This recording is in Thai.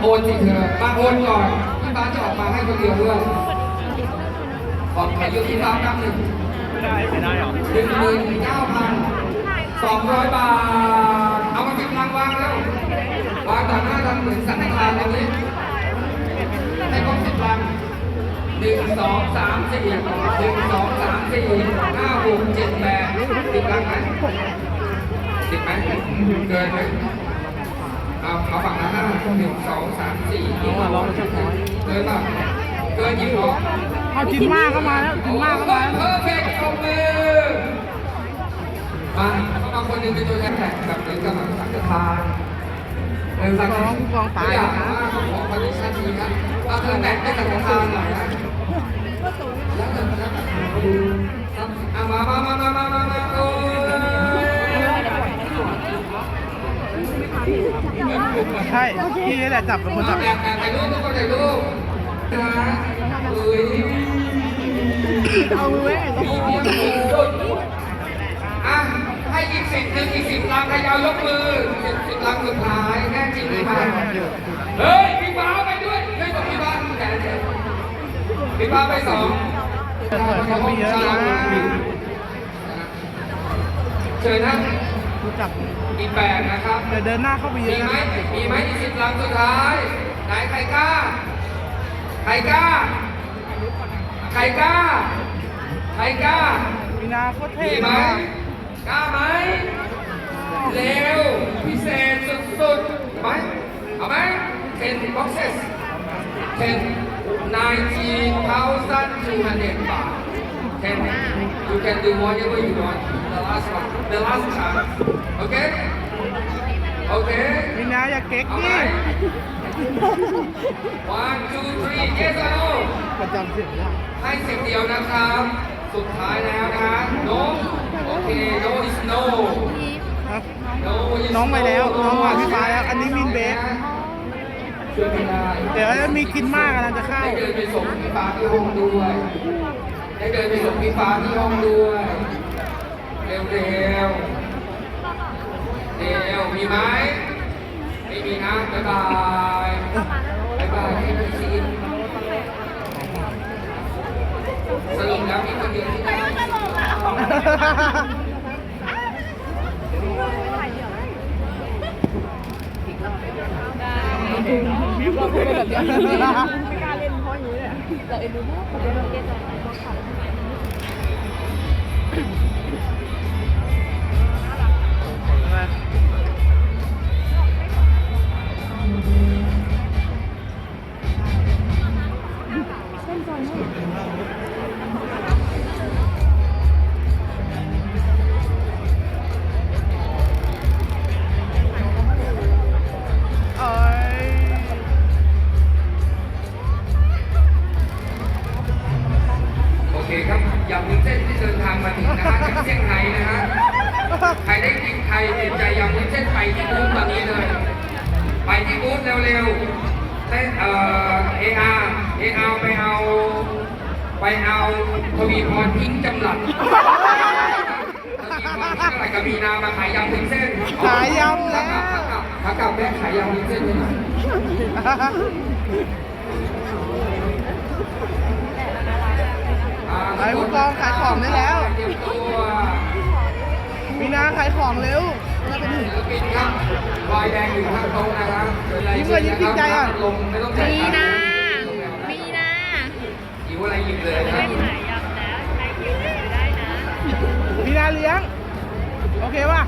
โอนสิเธอมาโอนก่อนพี่ฟ้าจะออกมาให้คนเดียวด้วยขอขอยืมพี่ฟ้าแป๊บหนึ่งไม่ได้ไม่ได้หรอหนึ่งหมื่นเก้าพันสองร้อยบาท เอามาสิบลังวางแล้ววางต่อหน้าทำเหมือนสังฆทานเลยนี้ให้ครบสิบลังหนึ่งสองสามสี่หนึ่งสองสามสี่ห้าหกเจ็ดแปดสิบลังไหมสิบไหมเกินไหม เอาเอาฝั่งละห้าหนึ่งสองสามสี่เกินป่ะเกินยิ่งหรอเอาจินมากเข้ามาแล้วจินมากเข้ามาแล้วเพอร์เฟกต์ของมือมาเขามาคนหนึ่งเป็นตัวแทนแข่งแบบเหมือนกับสังฆทานเออสังฆทานไม่อยากว่าเขาขอคอนดิชั่นนี้ครับเอาเธอแต่งให้สังฆทานหน่อยนะแล้วเธอแล้วเอามามามามามามามา ใช่พี่นี่แหละจับเป็นคนจับถ่ายรูปทุกคนถ่ายรูปเอ้ยเอามือไว้ยอะให้อีกสิบหนึ่งอีกสิบลังใครเอายกมือสิบสิบลังสุดท้ายแน่จริงหรือเปล่าเฮ้ยพี่ฟ้าไปด้วยเฮ้ยพี่ฟ้าแกเจ๊พี่ฟ้าไปสองเปิดเขาไปเยอะนะเชิญนะ รู้จักอีกแปดนะครับเดี๋ยวเดินหน้าเข้าไปเยมีอะไหมนะมีไหมอีกสิบลังสุดท้ายไหนใครกล้าใครกล้าใครกล้าใครกล้ามีนาโคตรเท่มีไหมนะกล้าไหมเร็วพิเศษสุดๆไหมเอาไหม10 boxes 10 19,200 baht 10 you can do whatever you want the last one the last time okay okay มีนาอย่าเก๊กเอาไหมดิ one two three yes or no ประจำเสียงยากให้สิ่งเดียวนะครับ สุดท้ายแล้วนะ no โอเค no is no ครับ no is น้องไปแล้ว no น้องมาพี่ฟ้าแล้วอันนี้มินเบส ช่วยไม่ได้ เดี๋ยวจะมีกินมากกำลังจะเข้า ได้เดินไปส่งพี่ฟ้าที่ห้องด้วย ได้เดินไปส่งพี่ฟ้าที่ห้องด้วย เร็วเร็วเร็วมีไหมไม่มีนะบ๊ายบายบ๊ายบายที่พี่ซีนสรุปแล้วมีคนเดียวที่ได้ เราเอ็นดูบ้างพอดีเราเกยตันมาบ้าง ครับอเส้นที่เดินทางมาถึงนะฮะจากเซี่ยงไฮ้นะฮะใครได้กินใครติดใจยำวุ้นเส้นไปที่บูธตอนนี้เลย ไปที่บูธเร็วๆได้เอ่อเออาร์เออาร์ไปเอาไปเอาทวีพรทิ้งจำหลัดทวีพรทิ้งอะไรกับมีนามาขายยำวุ้นเส้นขายยำแล้วขากลับขากลับแม่ขายยำวุ้นเส้นให้หน่อยอ่าไปผู้ก องขายของได้แล้วเตรียมตัวมีนาขายของเร็วศิลปินครับวายแดงอยู่ข้างโต๊ะนะครับเชิญเลยยิ้มเลยยิ้มจริงใจอะลงไม่ต้องจ่ายมีตังค์นา มีนาหิวอะไรหยิบเลยครับไหนยำแล้วใครคิวได้นะมีนาเลี้ยง โอเคป่ะ